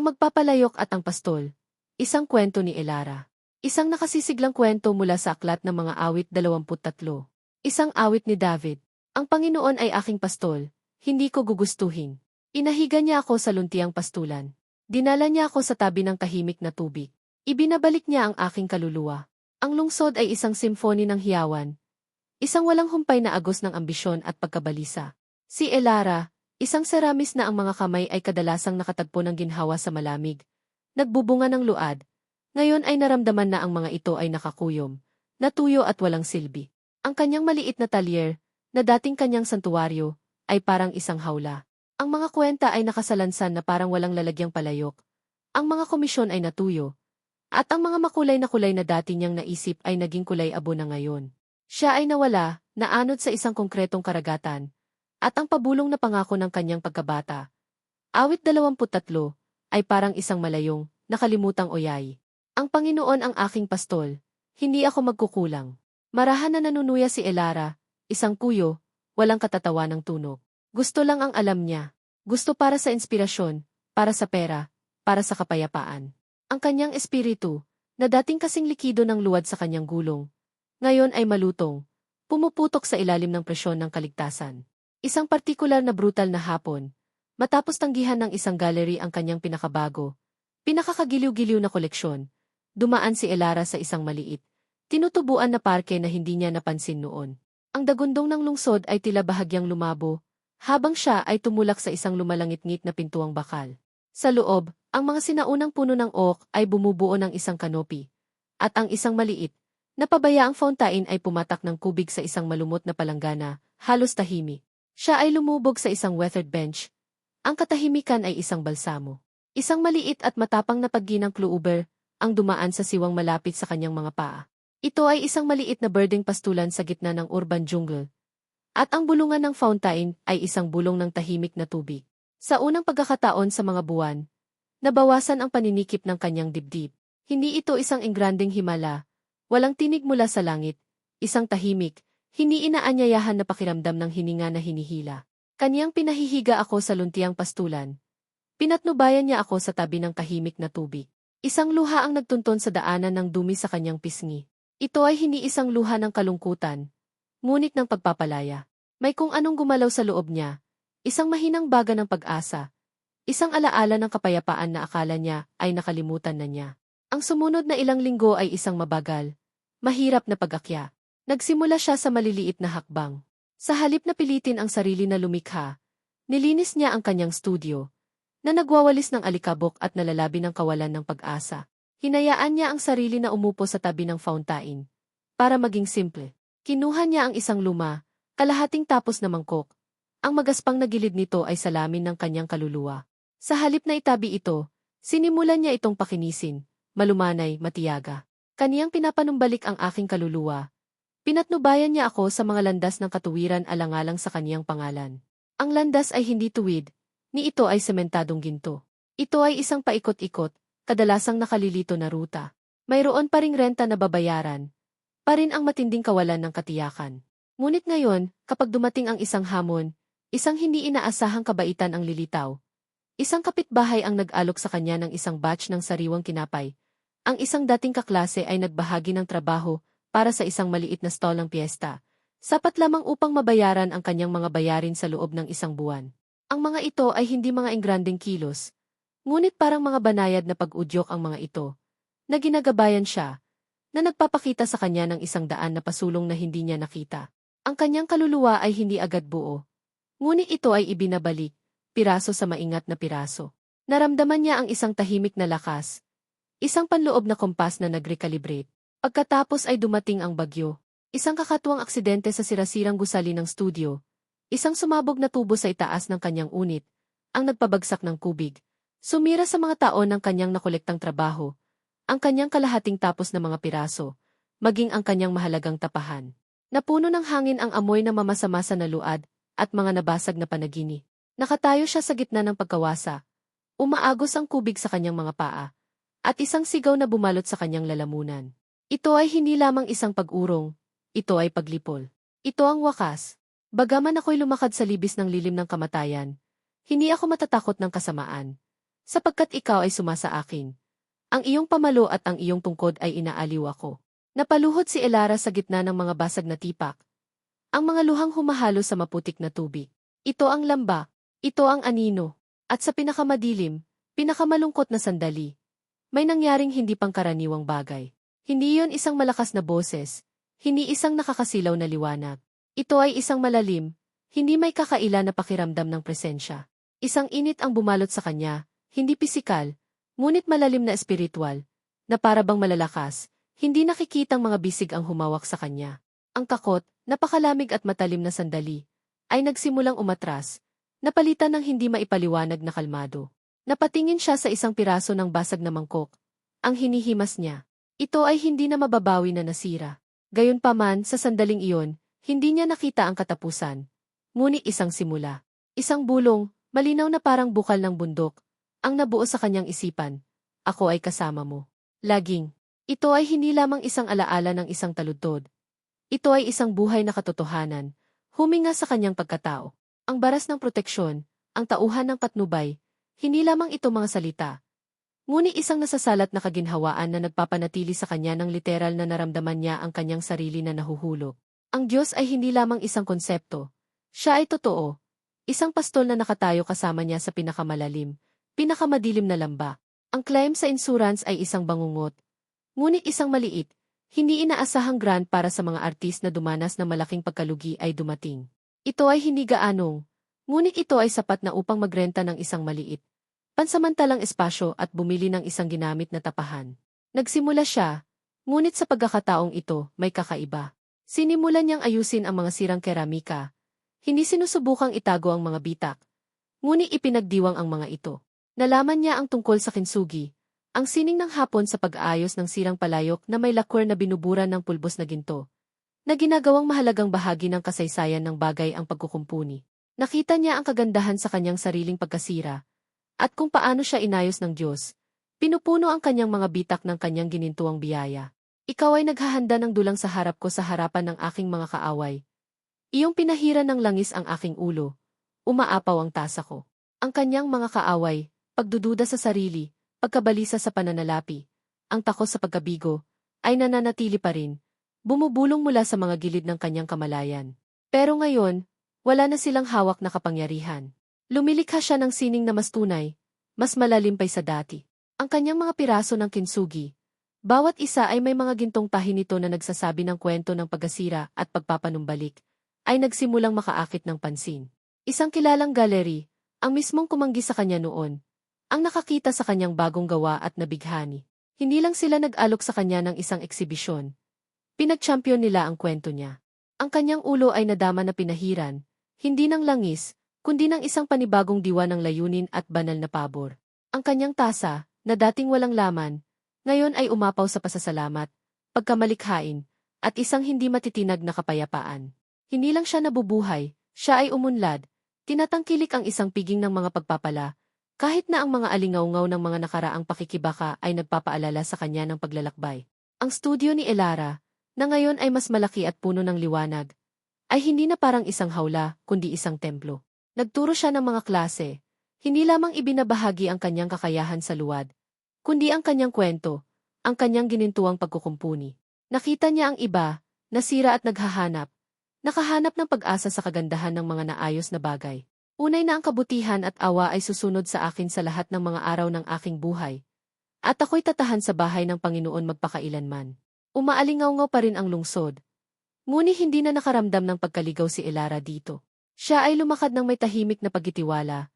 Ang magpapalayok at ang pastol. Isang kwento ni Elara. Isang nakasisiglang kwento mula sa aklat ng mga awit 23. Isang awit ni David. Ang Panginoon ay aking pastol, hindi ko gugustuhin. Inahiga niya ako sa luntiang pastulan. Dinala niya ako sa tabi ng tahimik na tubig. Ibinabalik niya ang aking kaluluwa. Ang lungsod ay isang simfony ng hiyawan. Isang walang humpay na agos ng ambisyon at pagkabalisa. Si Elara, isang seramis na ang mga kamay ay kadalasang nakatagpo ng ginhawa sa malamig. Nagbubunga ng luad. Ngayon ay naramdaman na ang mga ito ay nakakuyom, natuyo at walang silbi. Ang kanyang maliit na talyer, na dating kanyang santuwaryo, ay parang isang hawla. Ang mga kwenta ay nakasalansan na parang walang lalagyang palayok. Ang mga komisyon ay natuyo. At ang mga makulay na kulay na dati niyang naisip ay naging kulay abo na ngayon. Siya ay nawala, naanod sa isang konkretong karagatan, at ang pabulong na pangako ng kanyang pagkabata. Awit 23 ay parang isang malayong, nakalimutang oyay. Ang Panginoon ang aking pastol, hindi ako magkukulang. Marahan na nanunuya si Elara, isang kuyo, walang katatawa ng tunog. Gusto lang ang alam niya. Gusto para sa inspirasyon, para sa pera, para sa kapayapaan. Ang kanyang espiritu, na dating kasing likido ng luwad sa kanyang gulong, ngayon ay malutong, pumuputok sa ilalim ng presyon ng kaligtasan. Isang partikular na brutal na hapon, matapos tanggihan ng isang gallery ang kanyang pinakabago, pinakakagiliw-giliw na koleksyon, dumaan si Elara sa isang maliit, tinutubuan na parke na hindi niya napansin noon. Ang dagundong ng lungsod ay tila bahagyang lumabo, habang siya ay tumulak sa isang lumalangit-ngit na pintuang bakal. Sa loob, ang mga sinaunang puno ng oak ay bumubuo ng isang kanopi, at ang isang maliit, na pabayaang fountain ay pumatak ng kubig sa isang malumot na palanggana, halos tahimik. Siya ay lumubog sa isang weathered bench. Ang katahimikan ay isang balsamo. Isang maliit at matapang na pagginang kluuber, ang dumaan sa siwang malapit sa kanyang mga paa. Ito ay isang maliit na birding pastulan sa gitna ng urban jungle. At ang bulungan ng fountain ay isang bulong ng tahimik na tubig. Sa unang pagkakataon sa mga buwan, Nabawasan ang paninikip ng kanyang dibdib. Hindi ito isang engranding himala. Walang tinig mula sa langit. Isang tahimik, hindi inaanyayahan na pakiramdam ng hininga na hinihila. Kanyang pinahihiga ako sa luntiang pastulan. Pinatnubayan niya ako sa tabi ng kahimik na tubig. Isang luha ang nagtunton sa daanan ng dumi sa kanyang pisngi. Ito ay hindi isang luha ng kalungkutan, ngunit ng pagpapalaya. May kung anong gumalaw sa loob niya, isang mahinang baga ng pag-asa, Isang alaala ng kapayapaan na akala niya ay nakalimutan na niya. Ang sumunod na ilang linggo ay isang mabagal, mahirap na pag-akya. Nagsimula siya sa maliliit na hakbang. Sa halip na pilitin ang sarili na lumikha, nilinis niya ang kanyang studio, na nagwawalis ng alikabok at nalalabi ng kawalan ng pag-asa. Hinayaan niya ang sarili na umupo sa tabi ng fountain, para maging simple. Kinuha niya ang isang luma, kalahating tapos na mangkok. Ang magaspang na gilid nito ay salamin ng kanyang kaluluwa. Sa halip na itabi ito, sinimulan niya itong pakinisin, malumanay, matiyaga. Kaniyang pinapanumbalik ang aking kaluluwa. Pinatnubayan niya ako sa mga landas ng katuwiran alangalang sa kaniyang pangalan. Ang landas ay hindi tuwid, ni ito ay sementadong ginto. Ito ay isang paikot-ikot, kadalasang nakalilito na ruta. Mayroon pa ring renta na babayaran, pa rin ang matinding kawalan ng katiyakan. Ngunit ngayon, kapag dumating ang isang hamon, isang hindi inaasahang kabaitan ang lilitaw, Isang kapitbahay ang nag-alok sa kanya ng isang batch ng sariwang kinapay. Ang isang dating kaklase ay nagbahagi ng trabaho para sa isang maliit na stall ng piyesta. Sapat lamang upang mabayaran ang kanyang mga bayarin sa loob ng isang buwan. Ang mga ito ay hindi mga engranding kilos. Ngunit parang mga banayad na pag-udyok ang mga ito. Na ginagabayan siya, na nagpapakita sa kanya ng isang daan na pasulong na hindi niya nakita. Ang kanyang kaluluwa ay hindi agad buo. Ngunit ito ay ibinabalik, piraso sa maingat na piraso. Naramdaman niya ang isang tahimik na lakas, isang panloob na kompas na nag-recalibrate. Pagkatapos ay dumating ang bagyo, isang kakatuwang aksidente sa sirasirang gusali ng studio, isang sumabog na tubo sa itaas ng kanyang unit, ang nagpabagsak ng kubig, sumira sa mga taon ng kanyang nakolektang trabaho, ang kanyang kalahating tapos na mga piraso, maging ang kanyang mahalagang tapahan. Napuno ng hangin ang amoy na mamasamasa na luad at mga nabasag na panagini. Nakatayo siya sa gitna ng pagkawasa. Umaagos ang kubig sa kanyang mga paa. At isang sigaw na bumalot sa kanyang lalamunan. Ito ay hindi lamang isang pag-urong. Ito ay paglipol. Ito ang wakas. Bagaman ako'y lumakad sa libis ng lilim ng kamatayan, hindi ako matatakot ng kasamaan. sapagkat ikaw ay sumasa akin. Ang iyong pamalo at ang iyong tungkod ay inaaliw ako. Napaluhod si Elara sa gitna ng mga basag na tipak. Ang mga luhang humahalo sa maputik na tubig. Ito ang lamba, ito ang anino, at sa pinakamadilim, pinakamalungkot na sandali. May nangyaring hindi pangkaraniwang bagay. Hindi yon isang malakas na boses, hindi isang nakakasilaw na liwanag. Ito ay isang malalim, hindi may kakaila na pakiramdam ng presensya. Isang init ang bumalot sa kanya, hindi pisikal, ngunit malalim na espiritual, na para bang malalakas, hindi nakikitang mga bisig ang humawak sa kanya. Ang takot, napakalamig at matalim na sandali, ay nagsimulang umatras, napalitan ng hindi maipaliwanag na kalmado. Napatingin siya sa isang piraso ng basag na mangkok. Ang hinihimas niya. Ito ay hindi na mababawi na nasira. Gayunpaman, sa sandaling iyon, hindi niya nakita ang katapusan. Ngunit isang simula. Isang bulong, malinaw na parang bukal ng bundok, ang nabuo sa kanyang isipan. Ako ay kasama mo. Laging. Ito ay hindi lamang isang alaala ng isang taludtod. Ito ay isang buhay na katotohanan, huminga sa kanyang pagkatao. Ang baras ng proteksyon, ang tauhan ng patnubay, hindi lamang ito mga salita. Ngunit isang nasasalat na kaginhawaan na nagpapanatili sa kanya ng literal na naramdaman niya ang kanyang sarili na nahuhulog. Ang Diyos ay hindi lamang isang konsepto. Siya ay totoo. Isang pastol na nakatayo kasama niya sa pinakamalalim, pinakamadilim na lamba. Ang claim sa insurance ay isang bangungot. Ngunit isang maliit, hindi inaasahang grant para sa mga artist na dumanas ng malaking pagkalugi ay dumating. Ito ay hindi gaanong, ngunit ito ay sapat na upang magrenta ng isang maliit, pansamantalang espasyo at bumili ng isang ginamit na tapahan. Nagsimula siya, ngunit sa pagkakataong ito, may kakaiba. Sinimulan niyang ayusin ang mga sirang keramika. Hindi sinusubukang itago ang mga bitak. Ngunit ipinagdiwang ang mga ito. Nalaman niya ang tungkol sa kinsugi, ang sining ng hapon sa pag-aayos ng sirang palayok na may lakwar na binuburan ng pulbos na ginto, na ginagawang mahalagang bahagi ng kasaysayan ng bagay ang pagkukumpuni. Nakita niya ang kagandahan sa kanyang sariling pagkasira, at kung paano siya inayos ng Diyos. Pinupuno ang kanyang mga bitak ng kanyang ginintuang biyaya. Ikaw ay naghahanda ng dulang sa harap ko sa harapan ng aking mga kaaway. Iyong pinahiran ng langis ang aking ulo. Umaapaw ang tasa ko. Ang kanyang mga kaaway, pagdududa sa sarili, pagkabalisa sa pananalapi, ang takot sa pagkabigo, ay nananatili pa rin, bumubulong mula sa mga gilid ng kanyang kamalayan. Pero ngayon, wala na silang hawak na kapangyarihan. Lumilikha siya ng sining na mas tunay, mas malalim pa sa dati. Ang kanyang mga piraso ng kinsugi, bawat isa ay may mga gintong tahi nito na nagsasabi ng kwento ng pagkasira at pagpapanumbalik, ay nagsimulang makaakit ng pansin. Isang kilalang gallery, ang mismong kumanggi sa kanya noon, ang nakakita sa kanyang bagong gawa at nabighani. Hindi lang sila nag-alok sa kanya ng isang eksibisyon. Pinag-champion nila ang kwento niya. Ang kanyang ulo ay nadama na pinahiran, hindi ng langis, kundi ng isang panibagong diwa ng layunin at banal na pabor. Ang kanyang tasa, na dating walang laman, ngayon ay umapaw sa pasasalamat, pagkamalikhain, at isang hindi matitinag na kapayapaan. Hindi lang siya nabubuhay, siya ay umunlad, tinatangkilik ang isang piging ng mga pagpapala, kahit na ang mga alingaungaw ng mga nakaraang pakikibaka ay nagpapaalala sa kanya ng paglalakbay. Ang studio ni Elara, na ngayon ay mas malaki at puno ng liwanag, ay hindi na parang isang hawla, kundi isang templo. Nagturo siya ng mga klase, hindi lamang ibinabahagi ang kanyang kakayahan sa luwad, kundi ang kanyang kwento, ang kanyang ginintuang pagkukumpuni. Nakita niya ang iba, nasira at naghahanap, nakahanap ng pag-asa sa kagandahan ng mga naayos na bagay. Unay na ang kabutihan at awa ay susunod sa akin sa lahat ng mga araw ng aking buhay. At ako'y tatahan sa bahay ng Panginoon magpakailanman. Umaalingaw pa rin ang lungsod. Ngunit hindi na nakaramdam ng pagkaligaw si Elara dito. Siya ay lumakad ng may tahimik na pagkitiwala.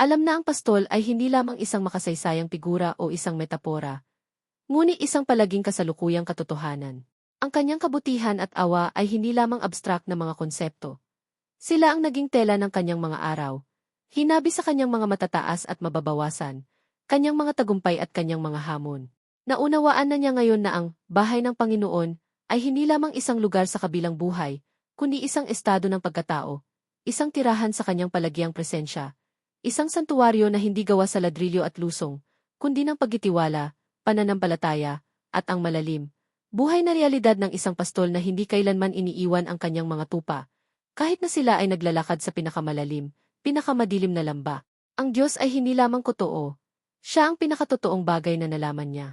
Alam na ang pastol ay hindi lamang isang makasaysayang figura o isang metapora, ngunit isang palaging kasalukuyang katotohanan. Ang kanyang kabutihan at awa ay hindi lamang abstract na mga konsepto, sila ang naging tela ng kanyang mga araw. Hinabi sa kanyang mga matataas at mababawasan, kanyang mga tagumpay at kanyang mga hamon. Naunawaan na niya ngayon na ang bahay ng Panginoon ay hindi lamang isang lugar sa kabilang buhay, kundi isang estado ng pagkatao, isang tirahan sa kanyang palagiang presensya, isang santuwaryo na hindi gawa sa ladrilyo at lusong, kundi ng pagkitiwala, pananampalataya, at ang malalim, buhay na realidad ng isang pastol na hindi kailanman iniiwan ang kanyang mga tupa, kahit na sila ay naglalakad sa pinakamalalim, pinakamadilim na lamba, ang Diyos ay hindi lamang kotoo. Siya ang pinakatotoong bagay na nalaman niya.